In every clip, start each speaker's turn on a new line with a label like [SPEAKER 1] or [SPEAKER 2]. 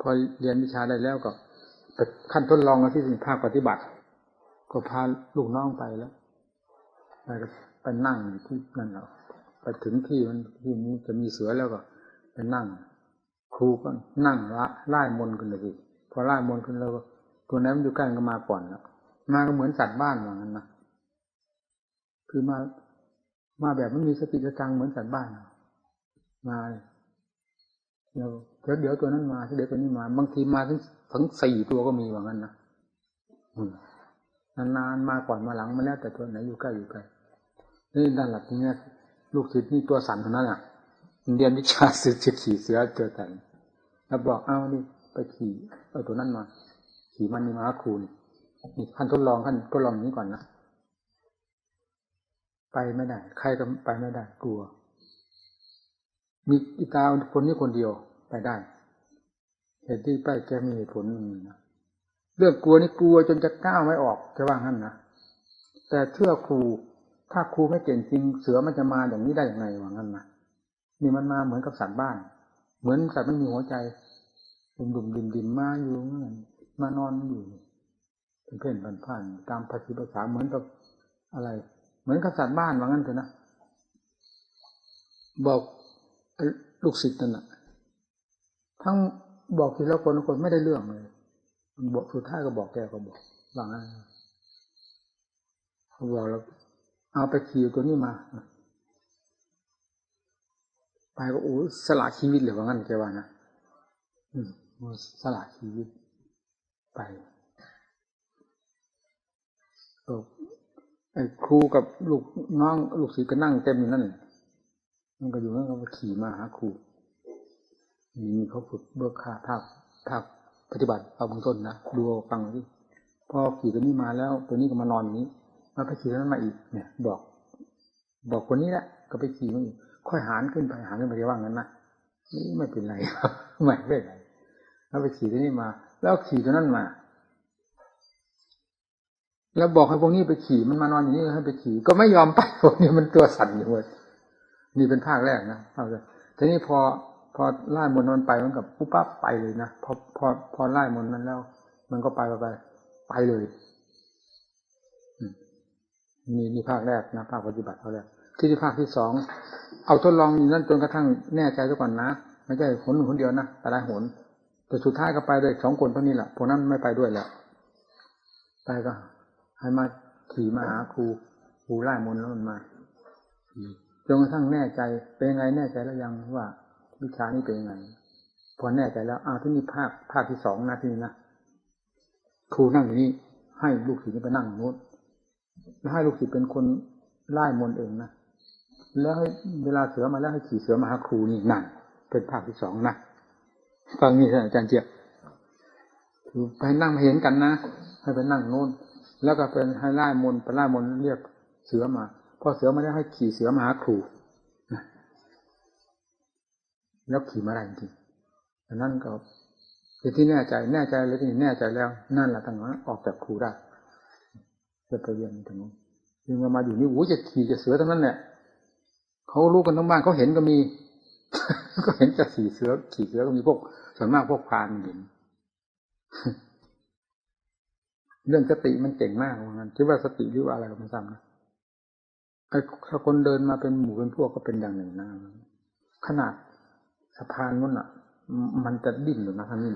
[SPEAKER 1] พอเรียนวิชาได้แล้วก็ไปขั้นทดลองแล้วที่ภาคปฏิบัติ ก็พาลูกน้องไปแล้วไปนั่งที่นั่นเราไปถึงที่มันที่นี้จะมีเสือแล้วก็ไปนั่ง ครูก็นั่งละไล่มนกันเลยสิพอไล่มนขึ้นแล้วก็ตัวนั้นมันอยู่ใกล้ก็มาก่อนแล้วมาก็เหมือนสัตว์บ้านว่างั้นนะคือมามาแบบไม่มีสติสตังเหมือนสัตว์บ้านมา เดี๋ยวเดี๋ยวตัวนั้นมาเดี๋ยวตัวนี้มา บางทีมาถึงถึงสี่ตัวก็มีว่างั้นนะนานๆมาก่อนมาหลังมาแล้วแต่ตัวไหนอยู่ใกล้อยู่ไกลนี่ด้านหลักตรงนี้ลูกศิษย์นี่ตัวสั่นเท่านั้นอะเรียนวิชาสืบขี่เสือเจอแต่แล้วบอกเอ้านี่ไปขี่เอาตัวนั้นมา ขี่มันนี่มาหาครูนี่นี่ขั้นทดลองขั้นทดลองนี้ก่อนนะไปไม่ได้ ใครก็ไปไม่ได้ กลัว มีอีตาคนนี้คนเดียว ไปได้เหตุที่ไปแกมีเหตุผลนมีนะเรื่องกลัวนี่กลัวจนจะก้าวไม่ออกจะว่างั้นนะแต่เชื่อครูถ้าครูไม่เก่งจริงเสือมันจะมาอย่างนี้ได้อย่างไรว่างั้นนะนี่มันมาเหมือนกับสัตว์บ้าน เหมือนสัตว์ไม่มีหัวใจดุมดุมดิมดิมมาอยู่เหมือนมานอนอยู่เป็นเพ่นผ่านผ่านตามภาษีภาษาเหมือนกับอะไร เหมือนกับสัตว์บ้านว่างั้นเถอะนะบอกลูกศิษย์นั่นน่ะ ทั้งบอกทีละคนคนไม่ได้เรื่องเลยบอกสุดท้ายก็บอกแกก็บอกว่างั้นเขาบอกแล้วเอาไปขี่ตัวนี้มาไปก็โอ้สละชีวิตเลยว่างั้นแกว่านะอืมสละชีวิต ไปไอ้ครูกับลูกน้องลูกศิษย์ก็นั่งเต็มอยู่นั่นมันก็อยู่นั่นก็ขี่มาหาครู นี่เขาฝึกเบิกขาภาคภาคปฏิบัติเอาเบื้องต้นนะดูฟังที่พอขี่ตัวนี้มาแล้ว ตัวนี้ก็มานอนอย่างนี้มาไปขี่นั้นมาอีกเนี่ย บอก บอกคนนี้แหละก็ไปขี่มาอีกค่อยหานขึ้นไปหานขึ้นไปว่างั้นนะนี่ไม่เป็นไรไม่เป็นไรแล้วไปขี่ตัวนี้มา แล้วขี่ตัวนั้นมา แล้วบอกให้พวกนี้ไปขี่มันมานอนอย่างนี้ให้ไปขี่ก็ไม่ยอมไปพวกนี้มันตัวสั่นอยู่เลยนี่เป็นภาคแรกนะเอาเลยทีนี้พอ พอไล่มนมันไปมันกับปุ๊บปั๊บไปเลยนะพอพอพอไล่มนต์มันแล้ว มันก็ไปไปไปไปเลยนี่นี่ภาคแรกนะภาคปฏิบัติเขาแรกที่ที่ภาคที่สองเอาทดลองนั่นจนกระทั่งแน่ใจซะก่อนนะไม่ใช่คนหนึ่งคนเดียวนะแต่หลายหนแต่สุดท้ายก็ไปเลยสองคนเท่านี้แหละพวกนั้นไม่ไปด้วยแล้วไปก็ ให้มาขี่มาหาครูครูไล่มนแล้วมันมาจนกระทั่งแน่ใจเป็นไงแน่ใจแล้วยังว่า วิชานี้เป็นยังไงพอแน่ใจแล้วอ้าวที่นี่ภาคภาคที่สองนะที่นี่นะครูนั่งอยู่นี่ให้ลูกศิษย์ไปนั่งโน้นแล้วให้ลูกศิษย์เป็นคนไล่มนเองนะแล้วให้เวลาเสือมาแล้วให้ขี่เสือมาหาครูนี่นั่นเป็นภาคที่สองนะฟังนี่ท่านอาจารย์เจี๊ยบคือไปนั่งมาเห็นกันนะให้ไปนั่งโน้นแล้วก็เป็นให้ไล่มนไปไล่มนเรียกเสือมาพอเสือมาแล้วให้ขี่เสือมาหาครู แล้วขี่มาได้จริงดังนั้นก็เป็นที่แน่ใจแน่ใจแล้วที่แน่ใจแล้ว นั่นแหละตั้งนั้นออกจากครูได้จะไปเรียนถึงยังมาอยู่นี่โอ้จะขี่จะเสือทั้งนั้นเนี่ยเขารู้กันทั้งบ้านเขาเห็นก็มี ก็เห็นจะขี่เสือขี่เสือก็มีพวกส่วนมากพวกพานเห็นเรื่องสติมันเก่งมากว่างั้นคิดว่าสติหรือว่าอะไรก็ไม่ทราบนะถ้าคนเดินมาเป็นหมู่เป็นพวกก็เป็นอย่างหนึ่งนะขนาด สะพานนู้นอะ มันจะดิ้นอยู่นะท่านนี่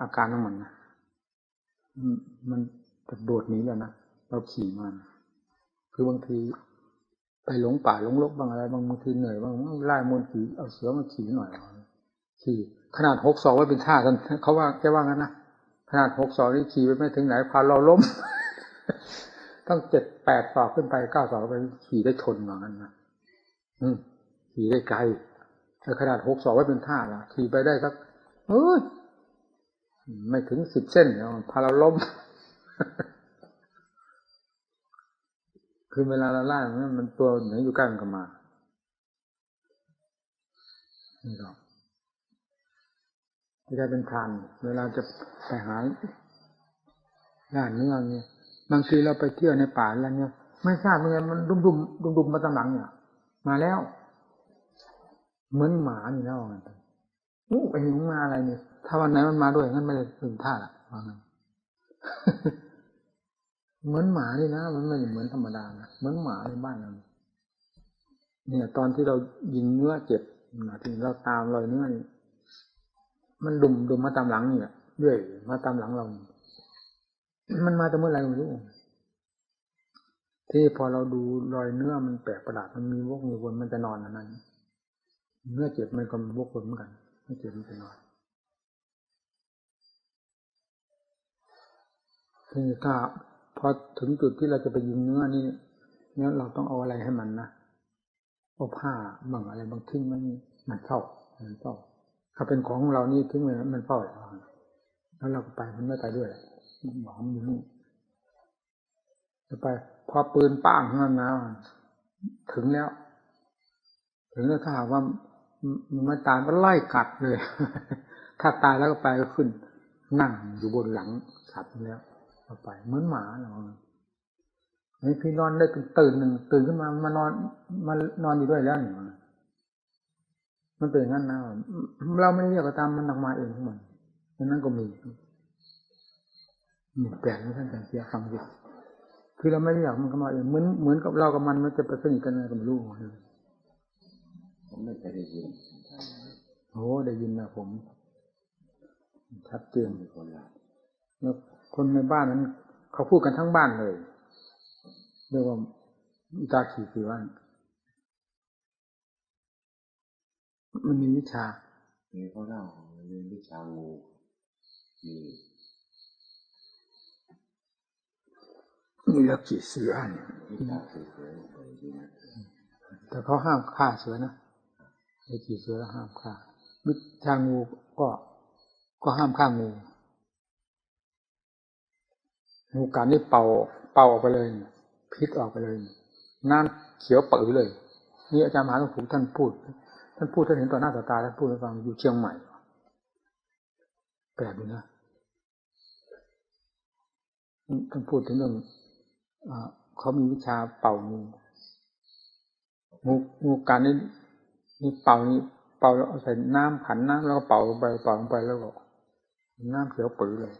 [SPEAKER 1] อาการของมันนะมันจะโดดหนีแล้วนะเราขี่มันคือบางทีไปหลงป่าหลงลกบางอะไรบางบางทีเหนื่อยบางไล่มนขี่เอาเสือมาขี่หน่อยขี่ขนาดหกสองไว้เป็นท่ากันเขาว่าแกว่างั้นนะขนาดหกสองนี่ขี่ไปไม่ถึงไหนพาเราล้ม ต้องเจ็ดแปดสอบขึ้นไปเก้าสอบไปขี่ได้ชนว่างั้นนะอืมขี่ได้ไกล แต่ขนาดหกสองไว้เป็นท่าละขี่ไปได้สักเอ้ยไม่ถึงสิบเส้นพาเราล้ม คือเวลาเราล่มันมันตัวเหนืออยู่ใกล้มันก็มานี่หรอกที่ได้เป็นทาน เวลาจะไปหาล่าเนื้อเนี่ยบางทีเราไปเที่ยวในป่าอะไรเนี่ย ไม่ทราบเมื่อมันดุมดุมดุมดุมมาตำหลังเนี่ย มาแล้ว เหมือนหมานี่แล้วอู้ไอ้นี่มันมาอะไรเนี่ย ถ้าวันไหนมันมาด้วยงั้นไม่ได้ถึงท่าละว่างั้นเหมือนหมานี่นะมันไม่เหมือนธรรมดานะเหมือนหมาในบ้านเราเนี่ย ตอนที่เรายิงเนื้อเจ็บนะที่เราตามรอยเนื้อนี่มันดุมดุมมาตามหลังเนี่ยเรื่อยมาตามหลังเรา มันมาแต่เมื่อไหร่ไม่รู้ที่พอเราดูรอยเนื้อมันแปลกประหลาดมันมีวกมีวนมันจะนอนอันนั้น เนื้อเจ็บมันก็มีวกวนเหมือนกันเนื้อเจ็บมันจะนอนทีนี้ถ้าพอถึงจุดที่เราจะไปยิงเนื้อนี่เนี่ยเราต้องเอาอะไรให้มันนะเอาผ้าบางอะไรบางทิ้งมันมันเฝ้ามันเฝ้าถ้าเป็นของเรานี่ทิ้งไว้มันเฝ้าแล้วเราก็ไปมันไม่ไปด้วยหมอมอยู่นี่จะไป พอปืนป้างเท่านั้นนะถึงแล้ว ถึงแล้วถ้าหากว่า ไม่ตายก็ไล่กัดเลย ถ้าตายแล้วก็ไปก็ขึ้น นั่งอยู่บนหลังสัตว์แล้วก็ไปเหมือนหมาเรานี่พี่นอนได้ตื่นหนึ่งตื่นขึ้นมามานอนมานอนอยู่ด้วยแล้วเนี่ยมันเป็นงั้นนะเราไม่เรียกก็ตามมันออกมาเองทั้งหมดนั้นก็มีมีแปลกนะท่านอาจารย์เสียฟังดิคือเราไม่ได้อยกมันเข้ามาเองเหมือนเหมือนกับเรากับมันมันจะไปสนิทกันอะไรก็ไม่รู้
[SPEAKER 2] ผมไม่เคยได้ยิน
[SPEAKER 1] โอ้ได้ยินนะผมชัดเจนคนละแล้วคนในบ้านนั้น เขาพูดกันทั้งบ้านเลยเรียกว่าตาขี่สือว่ามันมีวิชา
[SPEAKER 2] มีเขาเล่ามีวิชางูมี
[SPEAKER 1] มีลักขีเสือเนี่ยแต่เขาห้ามฆ่าเสือนะ ไอ้ขีเสือห้ามฆ่าวิชางูก็ก็ห้ามฆ่างูงูการนี่เป่าเป่าออกไปเลยพิษออกไปเลยน้ำเขียวปือเลย นี่อาจารย์มหาหลวงปู่ท่านพูด ท่านพูดท่านเห็นต่อหน้าต่อตาท่านพูดให้ฟังอยู่เชียงใหม่แปลกดีนะท่านพูดถึงเรื่องเขามีวิชาเป่างูงูงูการนี่ นี่เป่านี่เป่าเอาใส่น้ำขันน้ำแล้วก็เป่าลงไปเป่าลงไปแล้วก็น้ำเขียวปื้อเลย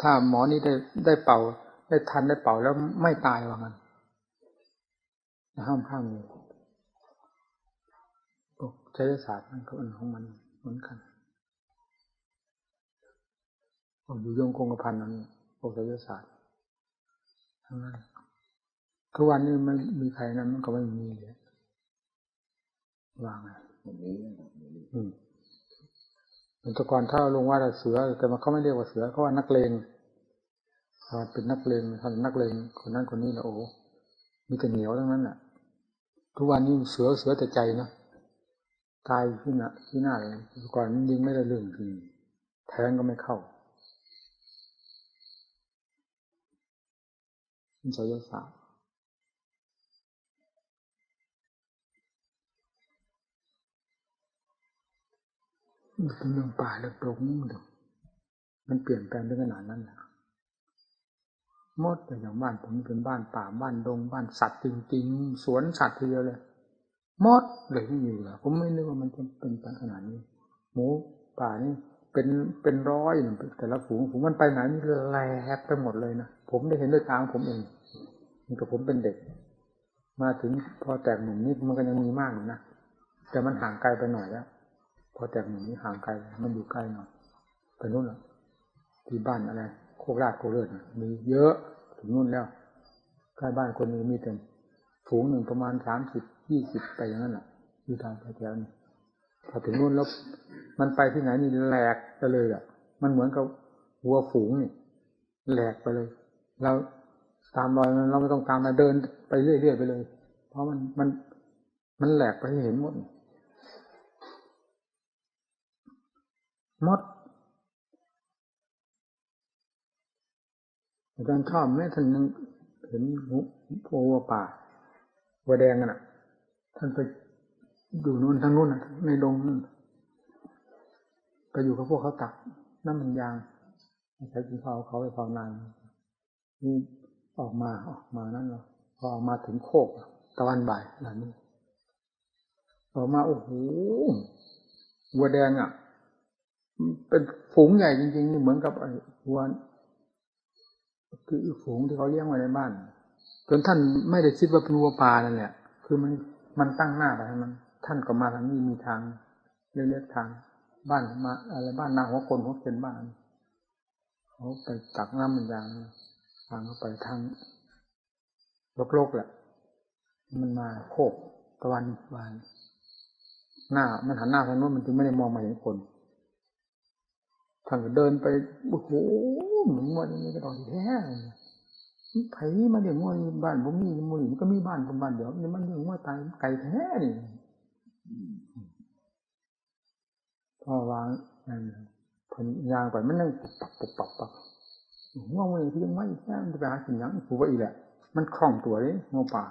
[SPEAKER 1] ถ้าหมอนี่ได้ได้เป่า ได้ทันได้เป่าแล้วไม่ตายว่างั้นห้ามข้างงูพวกใช้ศาสตร์นั่นก็อันของมันเหมือนกันอยู่ยงคงกระพันนั้นพวกไสยศาสตร์ทั้งนั้นทุกวันนี้ไม่มีใครนั้นมันก็ไม่มีเลย วางไงอืมแต่ก่อนถ้าลงว่าเสือ แต่มาเขาไม่เรียกว่าเสือเขาว่านักเลงเขาเป็นนักเลงทำนักเลงคนนั้นคนนี้แล้วโอ้มีแต่เหนียวทั้งนั้นแหละทุกวันนี้เสือเสือแต่ใจนะตายขึ้นอะที่หน้าเลยก่อนยิงไม่ได้เรื่องจริงแทงก็ไม่เข้าเป็นไสยศาสตร์ มันเป็นเรื่องป่าเรื่องตรงมันมันเปลี่ยนแปลงด้วยขนาดนั้นแหละมดอย่างบ้านผมเป็นบ้านป่าบ้านดงบ้านสัตว์จริง ๆ สวนสัตว์ทีเดียวเลยมดเลยที่อยู่อผมไม่นึกว่ามันจะเป็นขนาดนี้ หมูป่านี่เป็นเป็นร้อยแต่ละฝูงฝูงมันไปไหนนี่แหลกไปหมดเลยนะผมได้เห็นด้วยตาผมเองนี่ก็ผมเป็นเด็ก มาถึงพอแตกหนุ่มนี่มันก็ยังมีมากอยู่นะแต่มันห่างไกลไปหน่อยแล้ว พอแตกหนุ่มนี่ห่างไกล มันอยู่ใกล้หน่อยไปนู่นหรอที่บ้านอะไร โคกราดโคเลิศมีเยอะถึงนู่นแล้วใกล้บ้านคนนึงมีแต่ฝูงหนึ่งประมาณสามสิบยี่สิบไปอย่างนั้นแหละอยู่ทางแถวนี้พอถึงนู่นแล้วมันไปที่ไหนนี่แหลกไปเลยอะ มันเหมือนกับวัวฝูงนี่แหลกไปเลย เราตามรอยเราไม่ต้องตามมาเดินไปเรื่อยๆไปเลย เพราะมันมันมันแหลกไปให้เห็นหมด มดอาจารย์ชอบไหมท่านยังเห็นพวัวป่าวัวแดงกันอะ ท่านไปอยู่นู่นทางนู้นในดงนู่นไปอยู่กับพวกเขาตักน้ำมันยางใช้กินข้าวเขาไปภาวนานนี่ออกมาออกมานั่นเนาะพอออกมาถึงโคกตะวันบ่ายหลังนี้ออกมาโอ้โหวัวแดงอะ เป็นฝูงใหญ่จริงๆ เหมือนกับไอ้วัวคือฝูงที่เขาเลี้ยงไว้ในบ้าน จนท่านไม่ได้คิดว่าเป็นวัวป่านั่นแหละคือมันมันตั้งหน้าไปมัน ท่านก็มาทางนี้มีทางเล็กๆทาง บ้านมาอะไรบ้านนาหัวคนหัวเป็นบ้านเขาไปตักน้ำมันยางทางเข้าไปทางโลกๆแหละมันมาโคกตะวันวานหน้ามันหันหน้าทางโน้นมันจึงไม่ได้มองมาเห็นคน ท่านก็เดินไปโอ้โหเหมือนงวดนี้ก็ดอกแท้ไผมาเลี้ยงงวดบ้านผมมีมือมันก็มีบ้านผมบ้านเดี๋ยวนี่มันเลี้ยงงวดตายไก่แท้นี่พ่อวางนั่นผลยางไปมันนั่งปักปักปักปักงวมันที่ยังไม่แค่มันจะไปหากินยังผูว่าอีแหละ มันคล่องตัวเลยงูป่า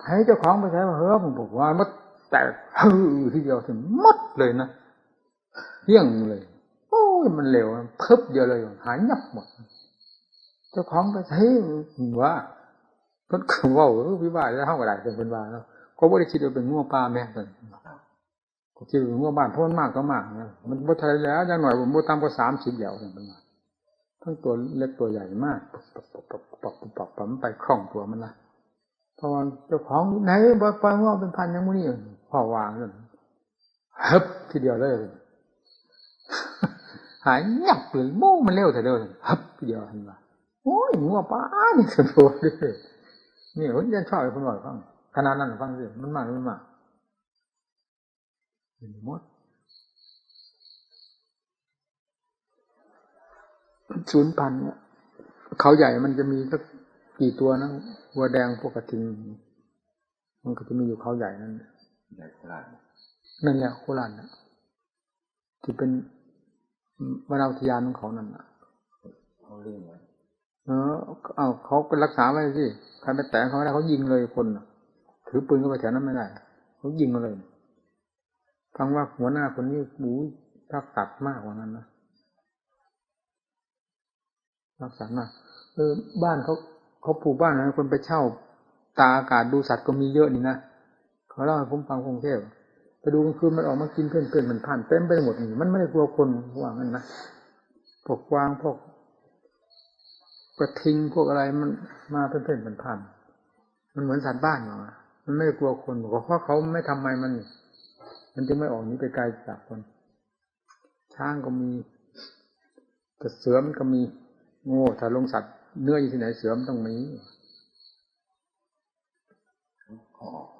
[SPEAKER 1] ไผเจ้าของไปใช้ว่าเฮ้อผมบอกว่ามันแตกฮือทีเดียวถึงมัดเลยนะ เที่ยงเลย โอ้ยมันเร็วเพิบเดียวเลยหายยับหมด เจ้าของไปใช้ว่าเพิ่นก็ว่าเออวิบากแล้วเท่ากับไรเป็นเป็นว่าแล้วก็ไม่ได้คิดว่าเป็นงัวปลาแม่กันก็คิดว่างัวบ้านเพราะมันมากก็มากนะมันบ่ทันแล้วอย่างหน่อยผมบ่ตามก็สามสิบแล้วเป็นว่าทั้งตัวเล็กตัวใหญ่มากปักปักปักปักปักปักปักมันไปคล่องตัวมันละพราะว่าเจ้าของไหนบอกไปว่าเป็นพันยังมุนี่พ่อวางเลยฮึบทีเดียวเลย หายเงียบเลยโม่มันเร็วแต่เร็วฮึบทีเดียวเห็นปะโอ้ยงัวป้านี่สุดโต่งเลยนี่ผมยังชอบไอ้คนบ่อยฟังขนาดนั้นฟังสิมันมากมันมากเห็นหมดศูนย์พันเนี่ยเขาใหญ่มันจะมีสักกี่ตัวนะวัวแดงพวกกระทิงมันก็จะมีอยู่เขาใหญ่นั่น
[SPEAKER 2] ใหญ่ขนาด
[SPEAKER 1] นั่นแหละโคราชนะที่เป็น วนาอุทยานของเขานั่นนะ
[SPEAKER 2] เขาเลี้ยงไว้
[SPEAKER 1] เออเอาเขาก็รักษาไว้สิใครไปแตะเขาไม่ได้เขายิงเลยคนน่ะถือปืนเข้าไปแถวนั้นไม่ได้เขายิงมาเลยฟังว่าหัวหน้าคนนี้บูรักสัตว์มากกว่านั้นนะรักสัตว์มากเออบ้านเขาเขาปลูกบ้านนะคนไปเช่า ตาอากาศดูสัตว์ก็มีเยอะนี่นะเขาเล่าให้ผมฟังกรุงเทพ ไปดูกลางคืนมันออกมากินเพื่อนเพื่อนมันผ่านเต็มไปหมดนี่มันไม่ได้กลัวคนว่างั้นนะพวกกวางพวกกระทิงพวกอะไรมันมาเพื่อนเพื่อนมันผ่านมันเหมือนสัตว์บ้านเหรอมันไม่ได้กลัวคนเพราะเขาไม่ทำไมมัน มันจึงไม่ออกนี้ไปไกลจากคน ช้างก็มีแต่เสือมันก็มีโง่ถ้าลงสัตว์เนื้ออยู่ที่ไหนเสือมต้องมี
[SPEAKER 2] เขาออ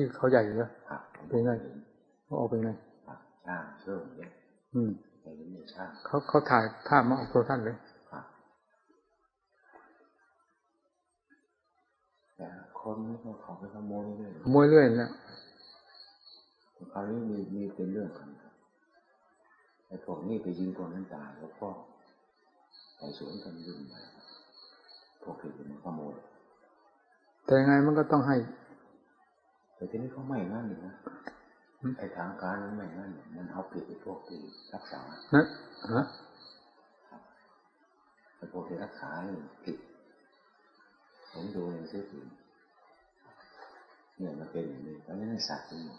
[SPEAKER 2] ที่เขา
[SPEAKER 1] ใหญ่เลย
[SPEAKER 2] ครับ
[SPEAKER 1] เป็นไงเขาออกไปไง
[SPEAKER 2] ครับช่างเชื่อมเนี่ย
[SPEAKER 1] อืม
[SPEAKER 2] แต่ยังไม่ช่าง
[SPEAKER 1] เขาเขาถ่ายภาพมาออกโทรทัศน์เลย
[SPEAKER 2] ครับแต่คนนี่เขาเขาไปขโมยเลย
[SPEAKER 1] ขโมยเรื่อยแล้ว
[SPEAKER 2] คราวนี้มีมีเป็นเรื่องกันครับไอ้พวกนี้ไปยิงคนนั้นตายแล้วก็ไปสวนกันยุ่งใหญ่พวกที่มันขโมย
[SPEAKER 1] แต่ยังไงมันก็ต้องให้
[SPEAKER 2] แต่ทีนี้เขาไม่งั้นเลยนะไอ้ทางการมันไม่งั้นมันเอาผิดไอ้พวกที่รักษา
[SPEAKER 1] นะฮะ
[SPEAKER 2] ไอ้พวกที่รักษานี่ผิดผมดูในสื่อพิมพ์เนี่ยมันเป็นอย่างนี้ตอนนี้ในศาสตร์ทั้งหมด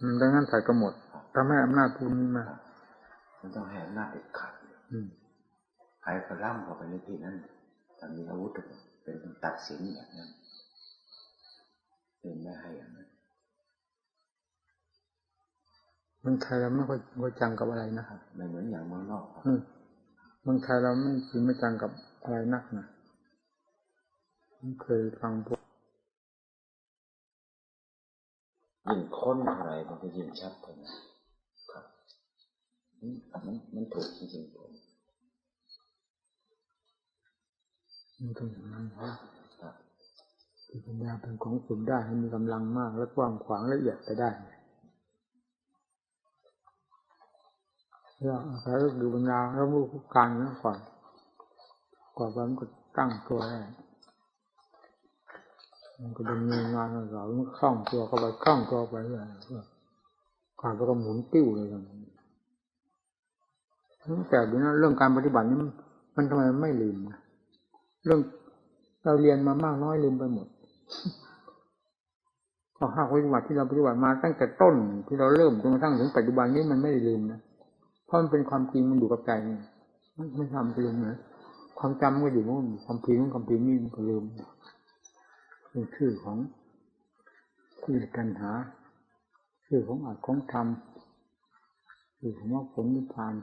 [SPEAKER 1] อืมดังนั้นใส่ก็หมดทำให้อำนาจพูนมา
[SPEAKER 2] มันต้องให้อำนาจเด็ดขาด
[SPEAKER 1] อืม
[SPEAKER 2] ใครก็ล่ำเข้าไปในที่นั้นถ้ามีอาวุธเป็นคนตัดสินอย่างนั้น เป็นไม่ให้อย่างนั้น
[SPEAKER 1] เมืองไทยเราไม่ค่อยค่อยจังกับอะไรนะ
[SPEAKER 2] ครับไม่เหมือนอย่างเมืองนอกครับ
[SPEAKER 1] อืมเมืองไทยเราไม่จริงไม่จังกับอะไรนักนะผมเคยฟังพวก
[SPEAKER 2] ยิ่งค้นอะไรมันก็ยิ่งชัดเท่านั้นครับอืมมันมันถูกจริงๆผม
[SPEAKER 1] มันต้องอย่างนั้นเพราะ
[SPEAKER 2] ครับ
[SPEAKER 1] ปัญญาเป็นของฝึกได้ให้มีกำลังมากและกว้างขวางละเอียดไปได้แล้วอาศัยก็ดูปัญญาแล้วรู้การนั้นก่อนก่อนมันก็ตั้งตัวได้มันก็ดำเนินงานของเรามันคล่องตัวเข้าไปคล่องตัวไปเรื่อยๆการก็หมุนติ้วเลยกันแต่ดูนะเรื่องการปฏิบัตินี่มันมันทำไมไม่ลืมนะเรื่องเราเรียนมามากน้อยลืมไปหมด ก็หากปฏิบัติที่เราปฏิบัติมาตั้งแต่ต้นที่เราเริ่มจนกระทั่งถึงปัจจุบันนี้มันไม่ได้ลืมนะเพราะมันเป็นความจริงมันอยู่กับใจนี่ไม่ไม่ทำไปลืมนะความจำก็อยู่นู่นความพิงความพิงนี่มันก็ลืมเป็นชื่อของที่กันหา ชื่อของอัดของธรรมชื่อของว่าผลนิพพาน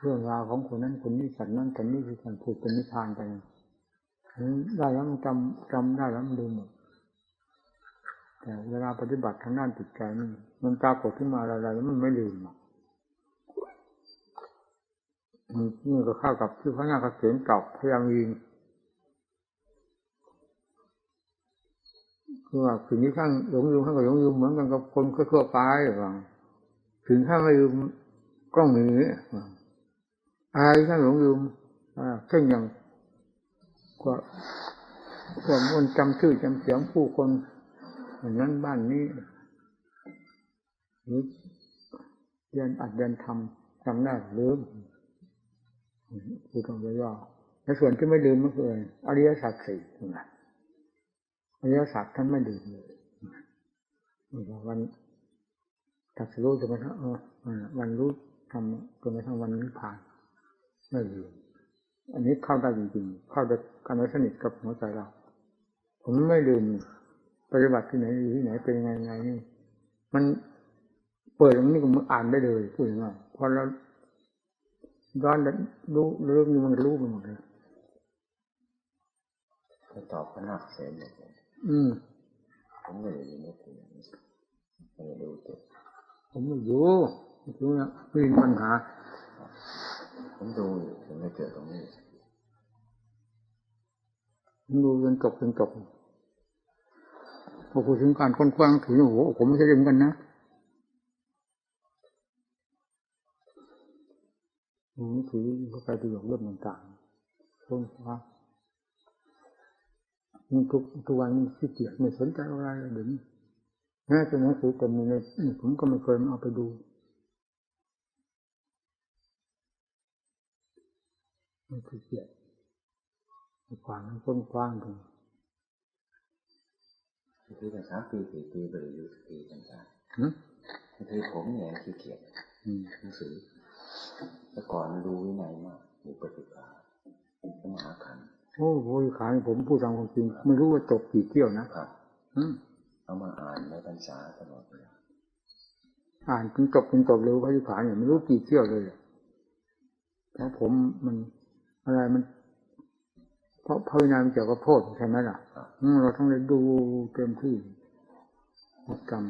[SPEAKER 1] เรื่องราวของคนนั้นคนนี้สัตว์นั้นสัตว์นี้คือการพูดเป็นนิทานไป ได้แล้วมันจำจำได้แล้วมันลืมหมดแต่เวลาปฏิบัติทางด้านจิตใจนี่มันปรากฏขึ้นมาอะไรๆแล้วมันไม่ลืมหรอกนี่ก็เข้ากับที่พระนาคเษนตอบพยายามยิงคือว่าสิ่งที่ข้างหลงลืมข้างกับหลงลืมเหมือนกันกับคนทั่วๆไปหว่าถึงข้างไม่ลืมกล้องหนีว่าอะไรท่านหลงลืมเช่นอย่าง ก็ก็มันจำชื่อจำเสียงผู้คนอย่างนั้นบ้านนี้หรือเรียนอัดเรียนทำจำได้ลืมพูดตรงย่อๆในส่วนที่ไม่ลืมก็คืออริยสัจสี่นะอริยสัจท่านไม่ลืมเลยวันตัดสู้จนกระทั่งเอวันรู้ทำจนกระทั่งวันนี้ผ่านไม่ลืม อันนี้เข้าได้จริงๆ เข้าได้กันไว้สนิทกับหัวใจเรา ผมไม่ลืมปฏิบัติที่ไหนอยู่ที่ไหนเป็นยังไงไงนี่ มันเปิดตรงนี้ก็มันอ่านได้เลยพูดง่ายๆพอเราย้อนรู้เรื่องนี้มันรู้ไปหมดเลย
[SPEAKER 2] เขาตอบพระนาคเษนบอกผม
[SPEAKER 1] อืม
[SPEAKER 2] ผมไม่ได้ยินว่าคุณไม่ได้ดูตัว
[SPEAKER 1] ผมไม่รู้ไม่รู้นะไม่มีปัญหา
[SPEAKER 2] ผมดูอยู่ถึงได้เจอตรงนี้
[SPEAKER 1] ผมดูจนจบจนจบพอพูดถึงการค้นคว้าถือโอ้โหผมไม่ใช่เรื่องกันนะผมถือพระไตรปิฎกเรื่องต่างๆค้นคว้ามันทุกทุกวันนี้ขี้เกียจไม่สนใจอะไรเลยเดี๋ยวนี้แม้แต่หนังสือเต็มเลยนี่ผมก็ไม่เคยเอาไปดู มันขี้เกียจกว้างมันกว้างๆตรง
[SPEAKER 2] บางทีกันสามปีสี่ปีไปเลยอยู่ปีต่าง
[SPEAKER 1] หืม
[SPEAKER 2] ๆบางทีผมเนี่ยขี้เกียจ
[SPEAKER 1] อืม
[SPEAKER 2] หนังสือแต่ก่อนดูวินัยมากมีปฏิภาสมหาขันธ์
[SPEAKER 1] โอ้โหขายผมพูดตามความจริง ไม่รู้ว่าจบกี่เที่ยวนะครับอืม
[SPEAKER 2] เอามาอ่านในพรรษาตลอดเวลา
[SPEAKER 1] อ่านจนจบจนจบเลยพระนิพพานเนี่ยไม่รู้กี่เที่ยวเลยเพราะผมมัน อะไรมัน เพราะพระวินัยมันเกี่ยวกับโทษใช่ไหมล่ะเราต้องได้ดูเต็มที่จำ